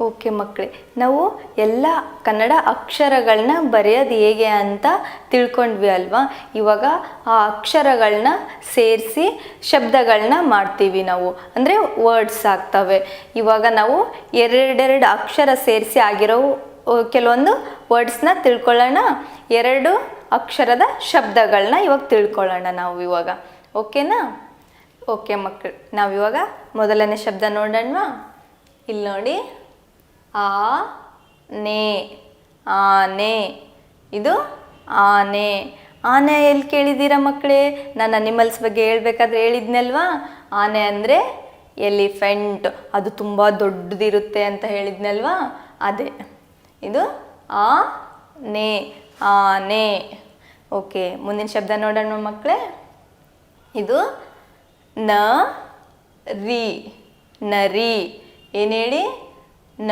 Okay ಮಕ್ಕಳೇ, ನಾವು ಎಲ್ಲ ಕನ್ನಡ ಅಕ್ಷರಗಳನ್ನ ಬರೆಯೋದು ಹೇಗೆ ಅಂತ ತಿಳ್ಕೊಂಡ್ವಿ ಅಲ್ವಾ? ಇವಾಗ ಆ ಅಕ್ಷರಗಳನ್ನ ಸೇರಿಸಿ ಶಬ್ದಗಳನ್ನ ಮಾಡ್ತೀವಿ ನಾವು. ಅಂದರೆ ವರ್ಡ್ಸ್ ಆಗ್ತವೆ. ಇವಾಗ ನಾವು ಎರಡೆರಡು ಅಕ್ಷರ ಸೇರಿಸಿ ಆಗಿರೋ ಕೆಲವೊಂದು ವರ್ಡ್ಸ್ನ ತಿಳ್ಕೊಳ್ಳೋಣ. ಎರಡು ಅಕ್ಷರದ ಶಬ್ದಗಳನ್ನ ಇವಾಗ ತಿಳ್ಕೊಳ್ಳೋಣ ನಾವು ಇವಾಗ. ಓಕೆನಾ? ಓಕೆ ಮಕ್ಕಳು, ನಾವಿವಾಗ ಮೊದಲನೇ ಶಬ್ದ ನೋಡೋಣವಾ? ಇಲ್ಲಿ ನೋಡಿ ಆ, ನೇ ಆನೆ ಇದು ಆನೆ ಆನೆ ಎಲ್ಲಿ ಕೇಳಿದ್ದೀರಾ ಮಕ್ಕಳೇ? ನಾನು ಅನಿಮಲ್ಸ್ ಬಗ್ಗೆ ಹೇಳ್ಬೇಕಾದ್ರೆ ಹೇಳಿದ್ನಲ್ವಾ? ಆನೆ ಅಂದರೆ ಎಲಿಫೆಂಟ್ ಅದು ತುಂಬ ದೊಡ್ಡದಿರುತ್ತೆ ಅಂತ ಹೇಳಿದ್ನಲ್ವಾ? ಅದೇ. ಇದು ಆ, ನೆ ಆನೆ ಓಕೆ, ಮುಂದಿನ ಶಬ್ದ ನೋಡೋಣ ಮಕ್ಕಳೇ. ಇದು ನ, ರಿ. ನರಿ ಏನು ಹೇಳಿ? ನ,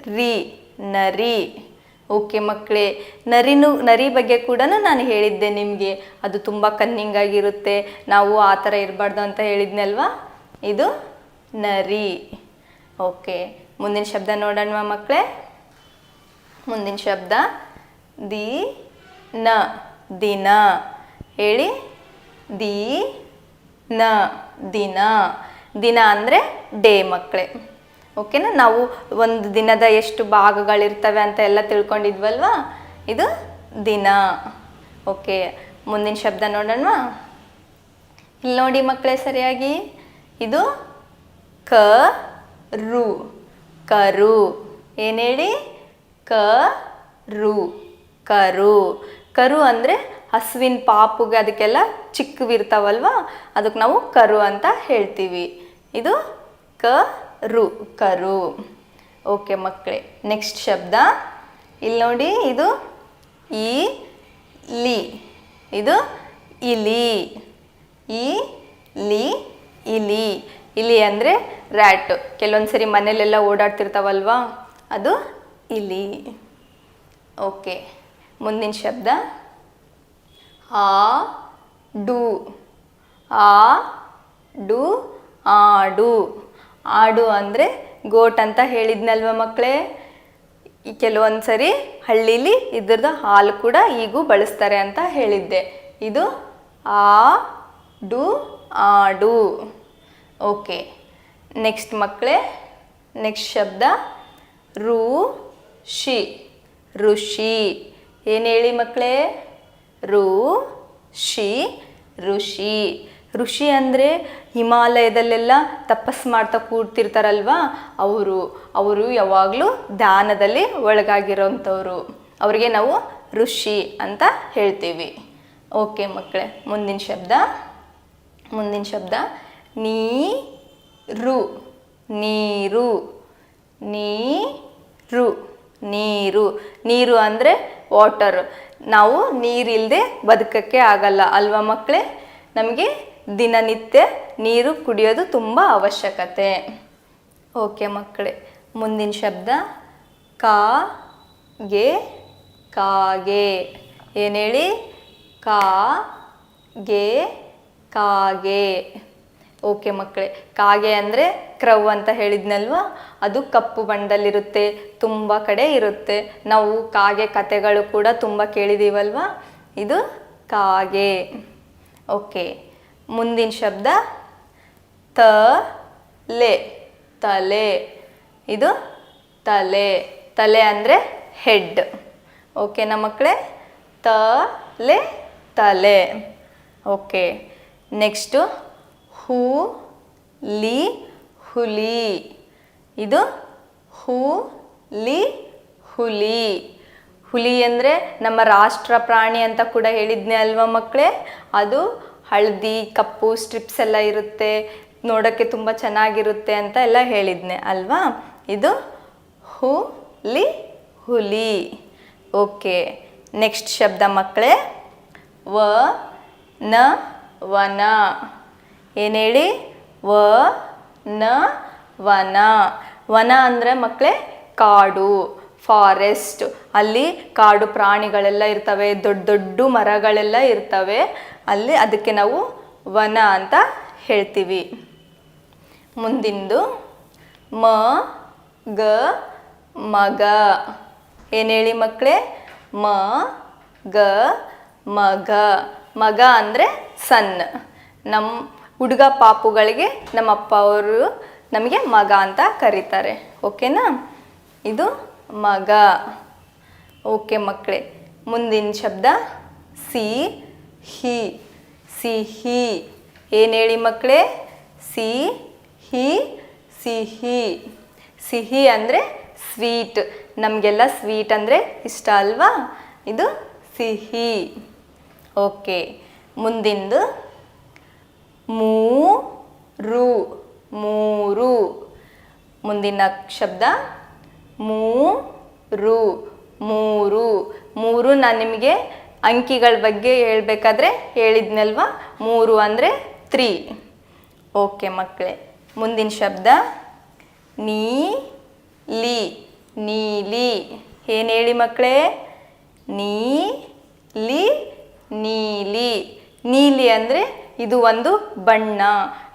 ರಿ, ನರಿ. ಓಕೆ ಮಕ್ಕಳೇ, ನರಿನೂ, ನರಿ ಬಗ್ಗೆ ಕೂಡ ನಾನು ಹೇಳಿದ್ದೆ ನಿಮಗೆ. ಅದು ತುಂಬ ಕನ್ನಿಂಗ್ ಆಗಿರುತ್ತೆ. ನಾವು ಆ ಥರ ಇರಬಾರ್ದು ಅಂತ ಹೇಳಿದ್ನಲ್ವಾ? ಇದು ನರಿ. ಓಕೆ, ಮುಂದಿನ ಶಬ್ದ ನೋಡೋಣವಾ ಮಕ್ಕಳೇ? ಮುಂದಿನ ಶಬ್ದ, ದಿ, ನ, ದಿನ. ಹೇಳಿ, ದಿ, ನ, ದಿನ. ದಿನ ಅಂದರೆ ಡೇ ಮಕ್ಕಳೇ. ಓಕೆನಾ? ನಾವು ಒಂದು ದಿನದ ಎಷ್ಟು ಭಾಗಗಳಿರ್ತವೆ ಅಂತ ಎಲ್ಲ ತಿಳ್ಕೊಂಡಿದ್ವಲ್ವಾ? ಇದು ದಿನ. ಓಕೆ, ಮುಂದಿನ ಶಬ್ದ ನೋಡೋಣ ಇಲ್ಲಿ ನೋಡಿ ಮಕ್ಕಳೇ ಸರಿಯಾಗಿ. ಇದು ಕ ರು ಕರು. ಏನು ಹೇಳಿ? ಕ ರು ಕರು. ಕರು ಅಂದರೆ ಹಸುವಿನ ಪಾಪುಗೆ ಅದಕ್ಕೆಲ್ಲ ಚಿಕ್ಕವಿರ್ತಾವಲ್ವ? ಅದಕ್ಕೆ ನಾವು ಕರು ಅಂತ ಹೇಳ್ತೀವಿ. ಇದು ಕ ರು, ಕರು. ಓಕೆ ಮಕ್ಕಳೇ ನೆಕ್ಸ್ಟ್ ಶಬ್ದ. ಇಲ್ಲಿ ನೋಡಿ, ಇದು ಈ, ಲಿ. ಇದು ಇಲಿ. ಈ, ಲಿ, ಇಲಿ. ಇಲಿ ಅಂದರೆ ರ್ಯಾಟ್ ಕೆಲವೊಂದು ಸರಿ ಮನೇಲೆಲ್ಲ ಓಡಾಡ್ತಿರ್ತಾವಲ್ವಾ? ಅದು ಇಲಿ. ಓಕೆ ಮುಂದಿನ ಶಬ್ದ. ಆ, ಡು. ಆ, ಡು, ಆಡು. ಆಡು ಅಂದರೆ ಗೋಟ್ ಅಂತ ಹೇಳಿದ್ನಲ್ವ ಮಕ್ಕಳೇ? ಕೆಲವೊಂದು ಸರಿ ಹಳ್ಳೀಲಿ ಇದ್ರದ್ದು ಹಾಲು ಕೂಡ ಈಗೂ ಬಳಸ್ತಾರೆ ಅಂತ ಹೇಳಿದ್ದೆ. ಇದು ಆ, ಡು, ಆಡು. ಓಕೆ, ನೆಕ್ಸ್ಟ್ ಮಕ್ಕಳೇ, ನೆಕ್ಸ್ಟ್ ಶಬ್ದ, ರು, ಶಿ. ಋಷಿ ಏನು ಹೇಳಿ ಮಕ್ಕಳೇ? ರು, ಶಿ ಋಷಿ ಋಷಿ ಅಂದರೆ ಹಿಮಾಲಯದಲ್ಲೆಲ್ಲ ತಪಸ್ ಮಾಡ್ತಾ ಕೂರ್ತಿರ್ತಾರಲ್ವಾ? ಅವರು ಅವರು ಯಾವಾಗಲೂ ಧ್ಯಾನದಲ್ಲಿ ಒಳಗಾಗಿರೋಂಥವ್ರು. ಅವರಿಗೆ ನಾವು ಋಷಿ ಅಂತ ಹೇಳ್ತೀವಿ. ಓಕೆ ಮಕ್ಕಳೇ, ಮುಂದಿನ ಶಬ್ದ. ಮುಂದಿನ ಶಬ್ದ, ನೀರು. ನೀರು. ನೀರು. ನೀರು. ನೀರು ಅಂದರೆ ವಾಟರ್. ನಾವು ನೀರಿಲ್ಲದೆ ಬದುಕಕ್ಕೆ ಆಗಲ್ಲ, ಅಲ್ವಾ ಮಕ್ಕಳೇ? ನಮಗೆ ದಿನನಿತ್ಯ ನೀರು ಕುಡಿಯೋದು ತುಂಬ ಅವಶ್ಯಕತೆ. ಓಕೆ ಮಕ್ಕಳೇ, ಮುಂದಿನ ಶಬ್ದ, ಕಾ, ಗೆ, ಕಾಗೆ. ಏನು ಹೇಳಿ? ಕಾ, ಗೆ, ಕಾಗೆ. ಓಕೆ ಮಕ್ಕಳೇ, ಕಾಗೆ ಅಂದರೆ ಕ್ರವ್ ಅಂತ ಹೇಳಿದ್ನಲ್ವಾ? ಅದು ಕಪ್ಪು ಬಣ್ಣದಲ್ಲಿರುತ್ತೆ, ತುಂಬ ಕಡೆ ಇರುತ್ತೆ. ನಾವು ಕಾಗೆ ಕತೆಗಳು ಕೂಡ ತುಂಬ ಕೇಳಿದ್ದೀವಲ್ವಾ ಇದು ಕಾಗೆ. ಓಕೆ. ಮುಂದಿನ ಶಬ್ದ ತ ಲೆ. ತಲೆ. ಇದು ತಲೆ. ತಲೆ ಅಂದರೆ ಹೆಡ್ ಓಕೆನಾ ಮಕ್ಕಳೇ? ತ, ಲೆ, ತಲೆ. ಓಕೆ ನೆಕ್ಸ್ಟು ಹೂ, ಲಿ, ಹುಲಿ. ಇದು ಹೂ, ಲಿ, ಹುಲಿ. ಹುಲಿ ಅಂದರೆ ನಮ್ಮ ರಾಷ್ಟ್ರ ಪ್ರಾಣಿ ಅಂತ ಕೂಡ ಹೇಳಿದ್ನೆ ಅಲ್ವಾ ಮಕ್ಕಳೇ? ಅದು ಹಳದಿ, ಕಪ್ಪು ಸ್ಟ್ರಿಪ್ಸ್ ಎಲ್ಲ ಇರುತ್ತೆ, ನೋಡೋಕ್ಕೆ ತುಂಬ ಚೆನ್ನಾಗಿರುತ್ತೆ ಅಂತ ಎಲ್ಲ ಹೇಳಿದ್ನೆ ಅಲ್ವಾ? ಇದು ಹುಲಿ ಹುಲಿ. ಓಕೆ ನೆಕ್ಸ್ಟ್ ಶಬ್ದ ಮಕ್ಕಳೇ. ವ, ನ, ವನ. ಏನು ಹೇಳಿ? ವ, ನ, ವನ. ವನ ಅಂದರೆ ಮಕ್ಕಳೇ ಕಾಡು. ಫಾರೆಸ್ಟ್ ಅಲ್ಲಿ ಕಾಡು ಪ್ರಾಣಿಗಳೆಲ್ಲ ಇರ್ತವೆ, ದೊಡ್ಡ ದೊಡ್ಡ ಮರಗಳೆಲ್ಲ ಇರ್ತವೆ. ಅಲ್ಲಿ ಅದಕ್ಕೆ ನಾವು ವನ ಅಂತ ಹೇಳ್ತೀವಿ. ಮುಂದಿಂದು ಮ, ಗ ಮಗ ಏನು ಹೇಳಿ ಮಕ್ಕಳೇ ಮ, ಗ ಮಗ ಮಗ ಅಂದರೆ ಸಣ್ಣ ನಮ್ಮ ಹುಡುಗ ಪಾಪುಗಳಿಗೆ ನಮ್ಮ ಅಪ್ಪ ಅವರು ನಮಗೆ ಮಗ ಅಂತ ಕರೀತಾರೆ. ಓಕೆನಾ? ಇದು ಮಗ. ಓಕೆ ಮಕ್ಕಳೇ, ಮುಂದಿನ ಶಬ್ದ ಸಿ ಹಿ. ಸಿಹಿ ಏನು ಹೇಳಿ ಮಕ್ಕಳೇ? ಸಿ ಹಿ ಸಿಹಿ ಸಿಹಿ ಅಂದರೆ ಸ್ವೀಟ್. ನಮಗೆಲ್ಲ ಸ್ವೀಟ್ ಅಂದರೆ ಇಷ್ಟ ಅಲ್ವಾ? ಇದು ಸಿಹಿ ಓಕೆ, ಮುಂದಿಂದು ಮೂರು ಮೂರು. ಮುಂದಿನ ಶಬ್ದ ಮೂರು. ಮೂರು. ಮೂರು ನಾನು ನಿಮಗೆ ಅಂಕಿಗಳ ಬಗ್ಗೆ ಹೇಳಬೇಕಾದ್ರೆ ಹೇಳಿದ್ನಲ್ವ? ಮೂರು ಅಂದರೆ ತ್ರೀ. ಓಕೆ ಮಕ್ಕಳೇ ಮುಂದಿನ ಶಬ್ದ. ನೀಲಿ. ನೀಲಿ. ಏನು ಹೇಳಿ ಮಕ್ಕಳೇ ನೀಲಿ ನೀಲಿ. ನೀಲಿ ಅಂದರೆ ಇದು ಒಂದು ಬಣ್ಣ.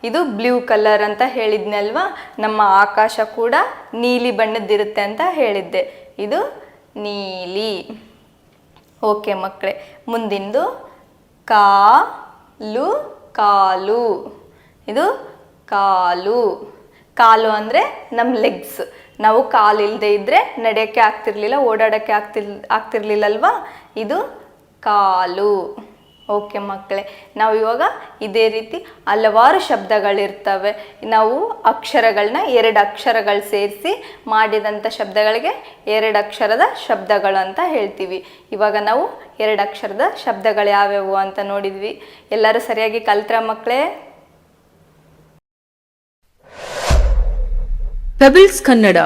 ಇದು ಬ್ಲೂ ಕಲರ್ ಅಂತ ಹೇಳಿದ್ನಲ್ವಾ? ನಮ್ಮ ಆಕಾಶ ಕೂಡ ನೀಲಿ ಬಣ್ಣದ್ದಿರುತ್ತೆ ಅಂತ ಹೇಳಿದ್ದೆ. ಇದು ನೀಲಿ. ಓಕೆ ಮಕ್ಕಳೇ, ಮುಂದಿಂದು ಕಾಲು ಕಾಲು. ಇದು ಕಾಲು. ಕಾಲು ಅಂದರೆ ನಮ್ಮ ಲೆಗ್ಸ್ ನಾವು ಕಾಲು ಇಲ್ಲದೆ ಇದ್ದರೆ ನಡೆಯೋಕ್ಕೆ ಆಗ್ತಿರ್ಲಿಲ್ಲ, ಓಡಾಡೋಕ್ಕೆ ಆಗ್ತಿರ್ ಆಗ್ತಿರ್ಲಿಲ್ಲಲ್ವಾ? ಇದು ಕಾಲು. ಓಕೆ ಮಕ್ಕಳೇ, ನಾವು ಇವಾಗ ಇದೇ ರೀತಿ ಹಲವಾರು ಶಬ್ದಗಳಿರ್ತವೆ. ನಾವು ಅಕ್ಷರಗಳನ್ನ ಎರಡು ಅಕ್ಷರಗಳು ಸೇರಿಸಿ ಮಾಡಿದಂಥ ಶಬ್ದಗಳಿಗೆ ಎರಡು ಅಕ್ಷರದ ಶಬ್ದಗಳು ಅಂತ ಹೇಳ್ತೀವಿ. ಇವಾಗ ನಾವು ಎರಡು ಅಕ್ಷರದ ಶಬ್ದಗಳು ಯಾವ್ಯಾವು ಅಂತ ನೋಡಿದ್ವಿ. ಎಲ್ಲರೂ ಸರಿಯಾಗಿ ಕಲ್ತ್ರ ಮಕ್ಕಳೇ? ಪೆಬಲ್ಸ್ ಕನ್ನಡ